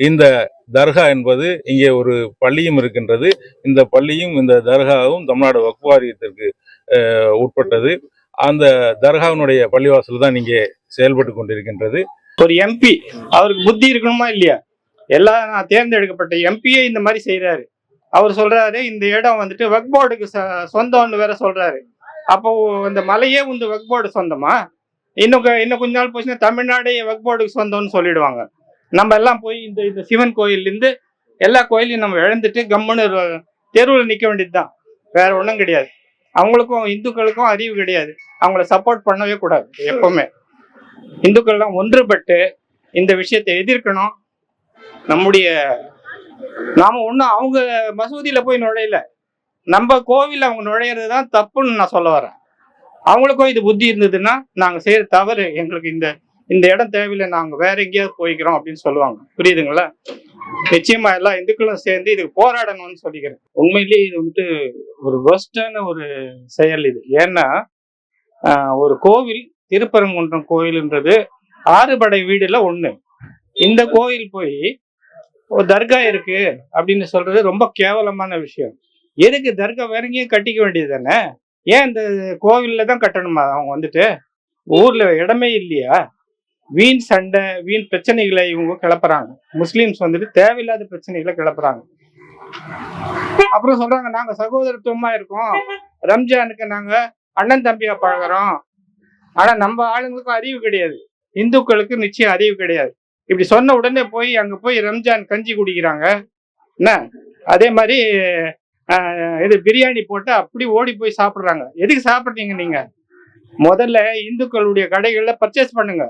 இந்த தர்கா என்பது இங்கே ஒரு பள்ளியும் இருக்கின்றது. இந்த பள்ளியும் இந்த தர்காவும் தமிழ்நாடு வக்ஃப் வாரியத்திற்கு உட்பட்டது. அந்த தர்காவினுடைய பள்ளிவாசல் தான் இங்கே செயல்பட்டு கொண்டிருக்கின்றது. ஒரு எம்பி அவருக்கு புத்தி இருக்கணுமா இல்லையா? எல்லா நான் தேர்ந்தெடுக்கப்பட்ட எம்பியே இந்த மாதிரி செய்யறாரு அவர் சொல்றாரு இந்த இடம் வந்துட்டு வக் போர்டுக்கு சொந்தம்னு வேற சொல்றாரு. அப்போ இந்த மலையே வந்து வக் போர்டு சொந்தமா? இன்னும் இன்னும் கொஞ்ச நாள் போச்சுன்னா தமிழ்நாடே வக் போர்டுக்கு சொந்தம்னு சொல்லிடுவாங்க. நம்ம எல்லாம் போய் இந்த இந்த சிவன் கோயில்லேருந்து எல்லா கோயிலையும் நம்ம இழந்துட்டு கம்முன்னு தெருவில் நிற்க வேண்டியதுதான். வேற ஒன்றும் கிடையாது. அவங்களுக்கும் இந்துக்களுக்கும் அறிவு கிடையாது. அவங்கள சப்போர்ட் பண்ணவே கூடாது எப்பவுமே. இந்துக்கள்லாம் ஒன்றுபட்டு இந்த விஷயத்தை எதிர்க்கணும். நம்முடைய நாம ஒன்றும் அவங்க மசூதியில் போய் நுழையல. நம்ம கோவில் அவங்க நுழையிறது தான் தப்புன்னு நான் சொல்ல வரேன். அவங்களுக்கும் இது புத்தி இருந்ததுன்னா நாங்கள் செய்கிற தவறு எங்களுக்கு இந்த இந்த இடம் தேவையில்லை நாங்கள் வேற எங்கேயாவது போய்க்கிறோம் அப்படின்னு சொல்லுவாங்க. புரியுதுங்களா? நிச்சயமா எல்லா இந்துக்களும் சேர்ந்து இதுக்கு போராடணும்னு சொல்லிக்கிறேன். உண்மையிலேயே இது வந்துட்டு ஒரு ஒஸ்டான ஒரு செயல் இது. ஏன்னா ஒரு கோவில் திருப்பரங்குன்றம் கோயில்ன்றது ஆறுபடை வீடுல ஒண்ணு. இந்த கோயில் போய் ஒரு தர்கா இருக்கு அப்படின்னு சொல்றது ரொம்ப கேவலமான விஷயம். எதுக்கு தர்கா வேற எங்கேயும் கட்டிக்க வேண்டியது தானே? ஏன் இந்த கோவில்ல தான் கட்டணுமா அவங்க வந்துட்டு? ஊர்ல இடமே இல்லையா? வீண் சண்டை வீண் பிரச்சனைகளை இவங்க கிளப்புறாங்க. முஸ்லீம்ஸ் வந்துட்டு தேவையில்லாத பிரச்சனைகளை கிளப்புறாங்க. அப்புறம் சொல்றாங்க நாங்க சகோதரத்துவமா இருக்கோம். ரம்ஜானுக்கு நாங்க அண்ணன் தம்பியா பழகுறோம். ஆனா நம்ம ஆளுங்களுக்கும் அறிவு கிடையாது. இந்துக்களுக்கு நிச்சயம் அறிவு கிடையாது. இப்படி சொன்ன உடனே போய் அங்க போய் ரம்ஜான் கஞ்சி குடிக்கிறாங்க. என்ன? அதே மாதிரி ஆஹ், இது பிரியாணி போட்டு அப்படி ஓடி போய் சாப்பிடுறாங்க. எதுக்கு சாப்பிட்றீங்க நீங்க? முதல்ல இந்துக்களுடைய கடைகள்ல பர்ச்சேஸ் பண்ணுங்க.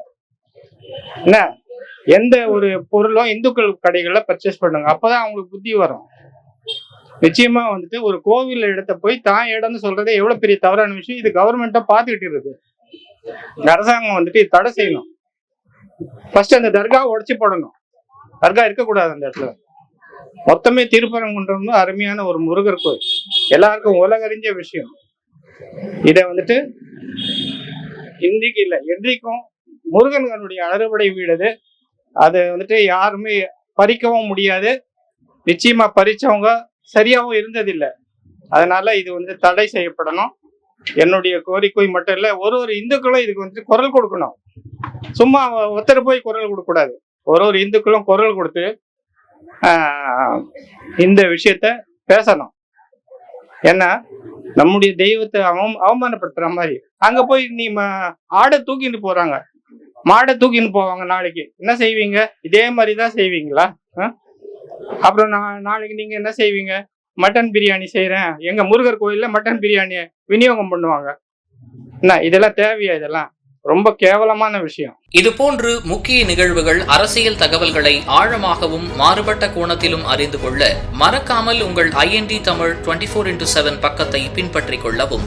என்ன? எந்த ஒரு பொருளும் இந்துக்கள் கடைகளில் பர்ச்சேஸ் பண்ணுங்க. அப்போதான் அவங்களுக்கு புத்தி வரும். நிச்சயமா வந்துட்டு ஒரு கோவில் இடத்த போய் தான் இடம்னு சொல்றதே எவ்வளவு பெரிய தவறான விஷயம். இது கவர்மெண்ட்டை பார்த்துக்கிட்டு இருக்கு. அரசாங்கம் வந்துட்டு தடை செய்யணும். ஃபர்ஸ்ட் அந்த தர்கா உடச்சி போடணும். தர்கா இருக்கக்கூடாது அந்த இடத்துல. மொத்தமே திருப்பரங்குன்றம் அருமையான ஒரு முருகர் கோயில். எல்லாருக்கும் உலகறிஞ்ச விஷயம். இதை வந்துட்டு இன்றைக்கு இல்லை என்றைக்கும் முருகனுடைய அறுவடை வீடு அது. அது வந்துட்டு யாருமே பறிக்கவும் முடியாது. நிச்சயமா பறிச்சவங்க சரியாகவும் இருந்ததில்லை. அதனால இது வந்து தடை செய்யப்படணும். என்னுடைய கோரிக்கை மட்டும் இல்லை ஒரு ஒரு இந்துக்களும் இதுக்கு வந்துட்டு குரல் கொடுக்கணும். சும்மா ஒருத்தர் போய் குரல் கொடுக்கக்கூடாது ஒரு ஒரு இந்துக்களும் குரல் கொடுத்து இந்த விஷயத்த பேசணும். ஏன்னா நம்முடைய தெய்வத்தை அவம் அவமானப்படுத்துற மாதிரி. அங்க போய் நீ ஆடை தூக்கிட்டு போறாங்க. மாடை தூக்கின்னு போவாங்க நாளைக்கு. என்ன செய்வீங்க? இதே மாதிரி தான் செய்வீங்களா? ஆ? அப்புறம் நான் நாளைக்கு நீங்க என்ன செய்வீங்க? மட்டன் பிரியாணி செய்யறேன் எங்க முருகர் கோயில்ல மட்டன் பிரியாணியை விநியோகம் பண்ணுவாங்க. என்ன இதெல்லாம் தேவையா இதெல்லாம்? ரொம்ப கேவலமான விஷயம். இதுபோன்று முக்கிய நிகழ்வுகள் அரசியல் தகவல்களை ஆழமாகவும் மாறுபட்ட கோணத்திலும் அறிந்து கொள்ள மறக்காமல் உங்கள் IND Tamil twenty four into seven பக்கத்தை பின்பற்றிக் கொள்ளவும்.